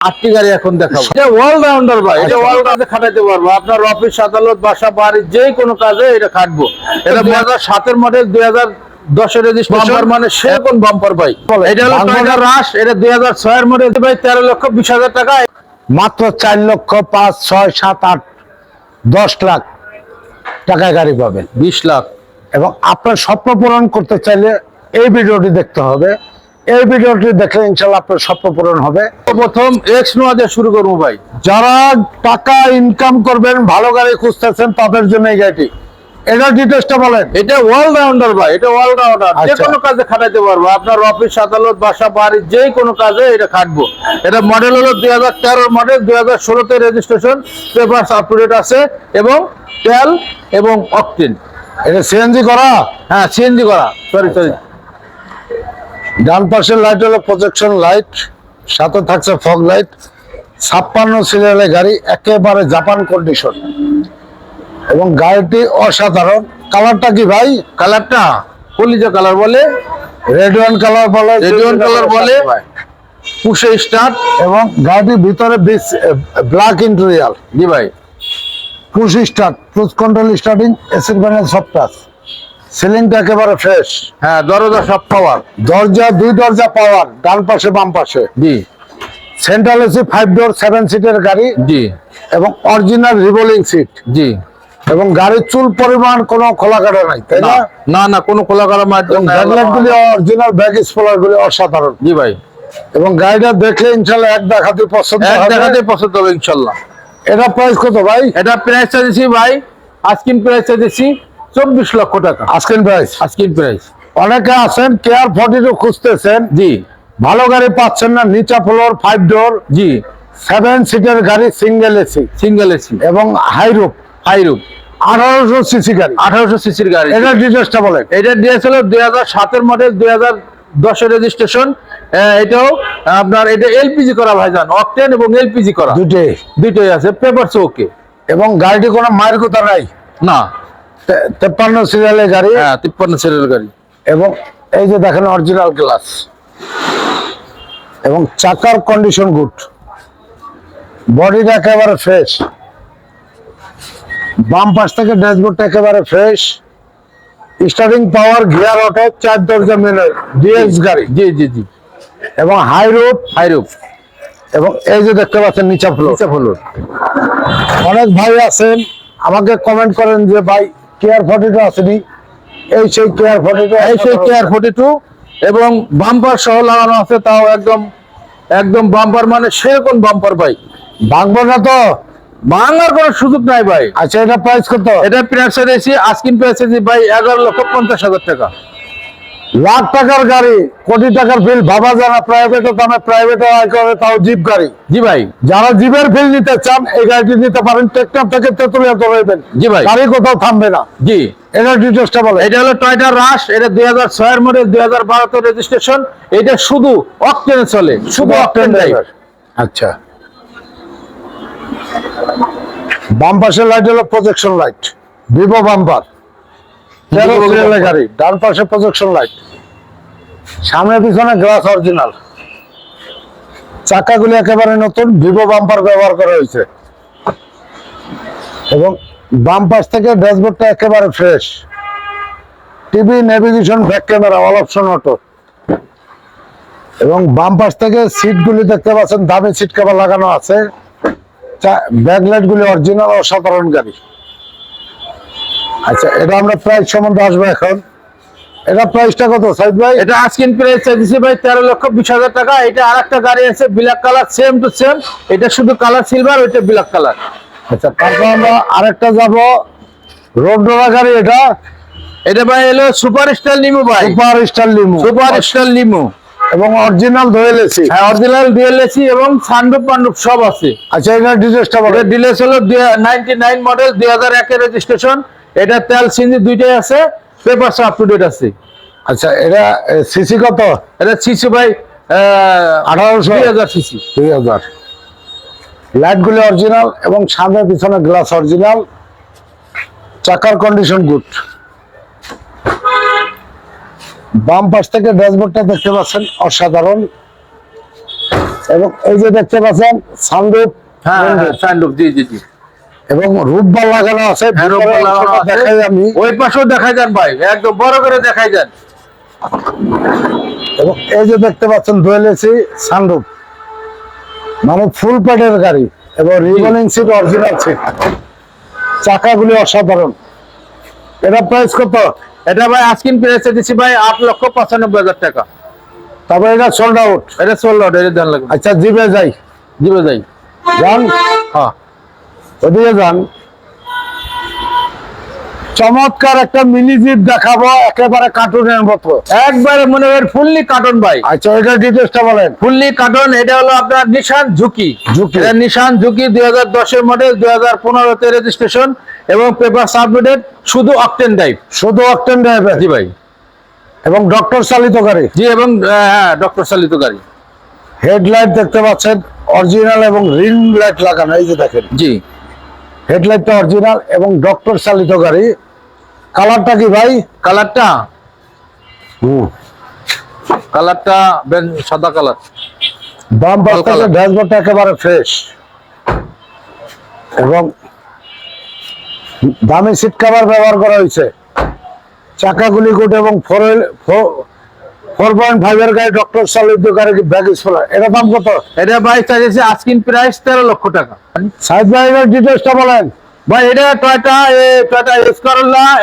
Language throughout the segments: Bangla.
আটটি গাড়ি এখন দেখাবো। এটা অলরাউন্ডার ভাই এটা আচ্ছা। খাটাইতে পারব। আপনার অফিস আদালত বাসা বাড়ি যে কোনো কাজে এটা খাটবো। এটা দুই হাজার সাতের মডেল দুই হাজার দশের রেজিস্ট্রেশন মানে সেরকম বাম্পার ভাই? এটা হলো বাম্পার- এটা দুই হাজার ছয়ের মডেল ভাই তেরো লক্ষ বিশ হাজার টাকা। মাত্র চার লক্ষ পাঁচ ছয় সাত আট দশ লাখ টাকায় গাড়ি পাবেন। বিশ লাখ। এবং আপনার স্বপ্ন পূরণ করতে চাইলে এই ভিডিওটি দেখতে হবে। এই ভিডিওটি দেখলে ইনশাল্লাহ আপনার স্বপ্ন পূরণ হবে। প্রথম এক্স নোয়া দিয়ে শুরু করব ভাই। যারা টাকা ইনকাম করবেন ভালো গাড়ি খুঁজতেছেন তাদের জন্য এই গাড়িটি। এটা ডিটেলসটা বলেন। এটা অলরাউন্ডার ভাই এটা অলরাউন্ডার যে আচ্ছা। কোনো কাজে খাটাইতে পারব। আপনার অফিস আদালত বাসা বাড়ি যে কোনো কাজে এটা খাটবো। এটা মডেল হলো দুই হাজার মডেল দুই হাজার ষোলোতে রেজিস্ট্রেশন পেপার আছে এবং তেল এবং অকটেন এটা সিএনজি করা? হ্যাঁ সিএনজি করা। সরি সরি ডান পাশের লাইট হলো প্রজেকশন লাইট সাথে থাকছে ফগ লাইট ছাপ্পান্ন সিরিয়ালের গাড়ি একেবারে জাপান কন্ডিশন এবং গাড়িটি অসাধারণ। কালারটা কি ভাই? কালারটা কলিজা কালার বলে রেড ওয়ান কালার বলে Red one color বলে। পুষে স্টার্ট এবং গাড়িটির ভিতরে ব্ল্যাক ইন্টেরিয়াল জি ভাই। Push start cruise control starting acid panel সব টাচ সিলিংটা একেবারে ফ্রেশ হ্যাঁ দরজা সব পাওয়ার দরজা দুই দরজা পাওয়ার ডান পাশে বাম পাশে। জি। Central AC five door seven সিটের গাড়ি জি। এবং অরিজিনাল রিভলিং সিট জি। এবং গাড়ির চুল পরিমাণ কোনো খোলা কাটা নাই তাই না না? না কোনো খোলা করা এবং গুলি অরিজিনাল ব্যাক স্পলার গুলি অসাধারণ। জি ভাই। এবং গাড়িটা দেখলে ইনশাল্লাহ এক দেখাতে পছন্দ এক দেখাতে পছন্দ হবে ইনশাল্লাহ। এটা প্রাইস কত ভাই? এটা প্রাইসটা দিছি ভাই আজকিন প্রাইসটা দিছি চব্বিশ লক্ষ টাকা। আজকের প্রাইস আজকিন প্রাইস অনেকে আছেন কেয়ার ফর্টি টু খুঁজতেছেন। জি। ভালো গাড়ি পাচ্ছেন না নিচা ফ্লোর ফাইভ ডোর জি। সেভেন সিটের গাড়ি সিঙ্গেল এসি সিঙ্গেল এসি এবং হাই রুপ হাইরুপ আঠারোশো সিসি গাড়ি। আঠারোশো সিসির গাড়ি। এটা ডিটেলসটা বলেন। এটা দিয়েছিল দুই হাজার সাতের মডেল দুই হাজার দশের রেজিস্ট্রেশন এটাও আপনার এটা এলপিজি করা ভাইজান অকটেন এবং এলপিজি করা। দুটোই। দুইটাই আছে পেপারস ওকে এবং গাড়িটি কোনো মায়ের কথা নাই। না। তেপ্পান্ন সিরিয়ালের গাড়ি। হ্যাঁ তিপ্পান্ন সিরিয়াল গাড়ি। এবং এই যে দেখেন অরিজিনাল গ্লাস এবং চাকার কন্ডিশন গুড বডিটা একেবারে ফ্রেশ বাম পাশ থেকে ড্যাশবোর্ডটা একেবারে fresh starting power gear auto চার দরজা মেনে ডিএক্স গাড়ি। জি জি জি। এবং হাই রোড হাইরুপ এবং এই যে দেখতে পাচ্ছেন নিচা ফ্লোর নিচে ফ্লোর অনেক ভাই আছেন আমাকে কমেন্ট করেন যে ভাই কেয়ার ফর্টি টু আসেনি এই সেই কেয়ার ফর্টি টু এই সেই কেয়ার ফোর্টি টু এবং বাম্পার সহ লাগানো আছে তাও একদম একদম বাম্পার মানে সেরকম বাম্পার ভাই। ভাঙবো না তো ভাঙার কোনো সুযোগ নাই ভাই। আচ্ছা এটা প্রাইস কত? এটা প্রাইস আজকিন প্রাইস ভাই এগারো লক্ষ পঞ্চাশ হাজার টাকা। লাখ টাকার গাড়ি কোটি টাকার বিল ভাবা যারা প্রাইভেটের দামে প্রাইভেটে আয় করে তাও জিপ গাড়ি। জি ভাই। যারা জিপের বিল নিতে চান এই গাড়িটি নিতে পারেন টেকনাফ থেকে তেতুলিয়া ধরবেন জি ভাই। গাড়ি কোথাও থামবে না। জি। এটা ডিটেলসটা বলে এটা হলো টয়টা রাশ এটা দুই হাজার ছয়ের মডেল দুই হাজার বারোতে রেজিস্ট্রেশন এটা শুধু অকটেনে চলে। শুধু অকটেন ড্রাইভ আচ্ছা। বাম পাশের লাইট হলো প্রজেকশন লাইট ভিভো বাম্পার তেরো সিরিয়ালের গাড়ি ডান পাশে প্রজেকশন লাইট সামনে পিছনে গ্লাস অরিজিনাল চাকাগুলি একেবারে নতুন ভিভো বাম্পার ব্যবহার করা হয়েছে। এবং বাম পাশ থেকে ড্যাশবোর্ডটা একেবারে fresh TV navigation back camera all option auto এবং বাম পাশ থেকে সিটগুলি দেখতে পাচ্ছেন দামি সিট কভার লাগানো আছে। ব্যাকলাইট গুলি অরিজিনাল অসাধারণ গাড়ি। আচ্ছা এটা আমরা প্রাইস সম্বন্ধে আসব এখন। এটা প্রাইসটা কত সাইদ ভাই? এটা আজকিন প্রাইস দিছি ভাই তেরো লক্ষ বিশ হাজার টাকা। এটা আর একটা গাড়ি আছে black colour same to same এটা শুধু কালার সিলভার ওইটা ব্ল্যাক কালার আচ্ছা তারপর আমরা আরেকটা যাব। রোড রোলা গাড়ি এটা। এটা ভাই এলো সুপার স্টার লিমো ভাই। Super star limo super star limo এবং অরিজিনাল ধরে লেছি। হ্যাঁ অরিজিনাল ডিএলএসি এবং সানরূপ পান্ডব সব আছে। আচ্ছা এটা ডিটেলসটা বলে। এটা ডিলেস হলো নাইনটি নাইন মডেল দুই হাজার একের রেজিস্ট্রেশন এটা তেল সিঞ্জি দুইটাই আছে পেপার আপ টু ডেট আছে। আচ্ছা এটা সিসি কত? এটা সিসি ভাই আঠারোশো। দুই হাজার সিসি। দুই হাজার। লাইট গুলি অরিজিনাল এবং সামনে পিছনে গ্লাস অরিজিনাল চাকার কন্ডিশন গুড বাম পাশ থেকে ড্যাশবোর্ডটা দেখতে পাচ্ছেন অসাধারণ। এবং এই যে দেখতে পাচ্ছেন সানরুফ হ্যাঁ হ্যাঁ সানরুফ জি জি জি। এবং রূপবার লাগানো আছে হ্যাঁ, দেখাই আমি। ওই পাশেও দেখাই যান ভাই একদম বড় করে দেখাই যান এবং এই যে দেখতে পাচ্ছেন ডুয়েল এসি সানরুফ। মানে ফুল প্যাডের গাড়ি এবং রিবলিং সিট অরিজিনাল সিট। চাকাগুলি অসাধারণ। এটা প্রাইস কত? এটা ভাই আজকিন প্রাইসে দিচ্ছি ভাই আট লক্ষ পঁচানব্বই হাজার টাকা। তবে এটা সোল্ড আউট এটা ষোলো এটা ধ্যান লাগবে। আচ্ছা জিপে যাই। দিবে যাই। যান হ্যাঁ। ওদিকে যান। চমৎকার একটা মিনি জিপ দেখাবো একেবারে কার্টুনের মতো। একবারে মনে হয় ফুললি কার্টন ভাই। আচ্ছা এটা ডিটেলসটা বলেন। ফুললি কার্টন এটা হলো আপনার নিশান ঝুঁকি ঝুঁকি। এটা নিশান ঝুঁকি দুই হাজার দশের মডেল দুই হাজার পনেরোতে রেজিস্ট্রেশন এবং পেপার সাবমিটেড শুধু অকটেন টাইপ শুধু অকটেন ড্রাইভার জি ভাই। এবং ডক্টর চালিত গাড়ি। জি এবং হ্যাঁ ডক্টর চালিত গাড়ি। হেডলাইট দেখতে পাচ্ছেন অরিজিনাল এবং রিং লাইট লাগানো এই যে দেখেন। জি। হেডলাইটটা অরিজিনাল এবং ডক্টর চালিত গাড়ি। কালারটা কি ভাই? কালারটা? হুম। কালারটা বেন- সাদা কালার। বাম পাশ। ড্যাশবোর্ডটা একেবারে ফ্রেশ। এবং দামি সিট কভার ব্যবহার করা হয়েছে। চাকাগুলি গুড এবং ফোর ফোর পয়েন্ট ফাইভ এর গাড়ি ডক্টর গাড়ি এটা দাম কত? এটা ভাই চাইছে আজকিন প্রাইস তেরো লক্ষ টাকা। ডিটেলসটা বলেন। ভাই এটা টয়টা টয়টা এস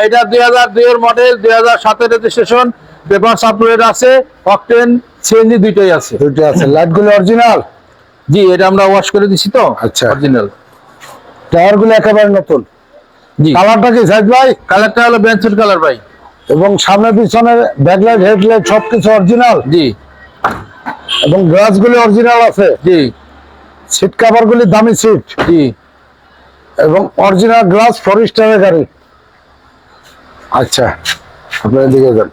এটা দুই হাজার মডেল দুই হাজার সাতের রেজিস্ট্রেশন পেপার সাপ্লাইড আছে অকটেন সিএনজি দুইটাই আছে। দুইটা আছে। লাইটগুলো অরিজিনাল জি এটা আমরা ওয়াশ করে দিছি তো আচ্ছা। অরিজিনাল টায়ারগুলো একেবারে নতুন। জি। কালারটা কি সাইড ভাই? কালারটা হলো বেঞ্চের কালার ভাই। এবং সামনে পিছনে ব্যাকলাইট হেডলাইট সবকিছু অরিজিনাল জি। এবং গ্লাসগুলি অরিজিনাল আছে। জি। সিট কভারগুলি দামি সিট জি। এবং অরিজিনাল গ্লাস ফোর স্টারের গাড়ি। আচ্ছা আপনার দিকে যান।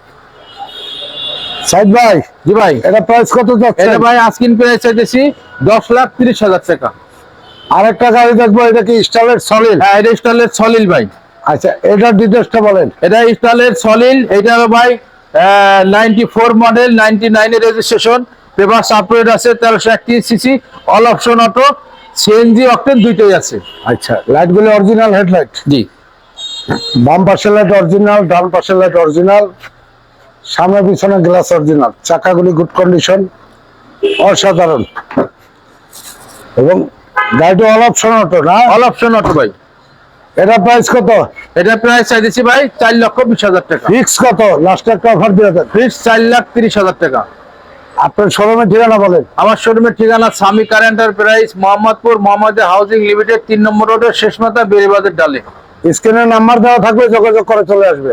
সাইদ ভাই। জি ভাই। এটা প্রাইস কত যাচ্ছে? এটা ভাই আজকিন প্রাইস চাইতেছি দশ লাখ তিরিশ হাজার টাকা। আরেকটা গাড়ি দেখব এটা কি স্টাইলের সলিড হ্যাঁ এটা স্টাইলের সলিল ভাই। আচ্ছা এটার ডিটেলসটা বলেন। এটা স্টাইলের সলিল এটা হলো ভাই নাইনটি ফোর মডেল নাইনটি নাইনের রেজিস্ট্রেশন পেপার সাপোর্ট আছে তেরোশো একত্রিশ CC all option auto CNG octane দুইটাই আছে। আচ্ছা লাইটগুলি অরিজিনাল হেডলাইট জি। বাম পাশের লাইট অরিজিনাল ডান পাশের লাইট অরিজিনাল সামনে পিছনে গ্লাস অরিজিনাল চাকাগুলি গুড কন্ডিশন অসাধারণ। এবং গাড়িটা অল অপশন অটো না? অল অপশন অটো ভাই। এটা প্রাইস কত? এটা প্রাইস চাইতেছি ভাই চার লক্ষ বিশ হাজার টাকা। ফিক্স কত? লাস্ট একটা অফার দিয়ে ফিক্স চার লাখ তিরিশ হাজার টাকা। আপনার শোরুমের ঠিকানা বলেন। আমার শোরুমের ঠিকানা Swami car enterprise Mohammadpur Mohammad housing limited তিন নম্বর রোডের শেষ মাথা বেরিবাদের ডালে। স্ক্রিনে নাম্বার দেওয়া থাকবে যোগাযোগ করে চলে আসবে।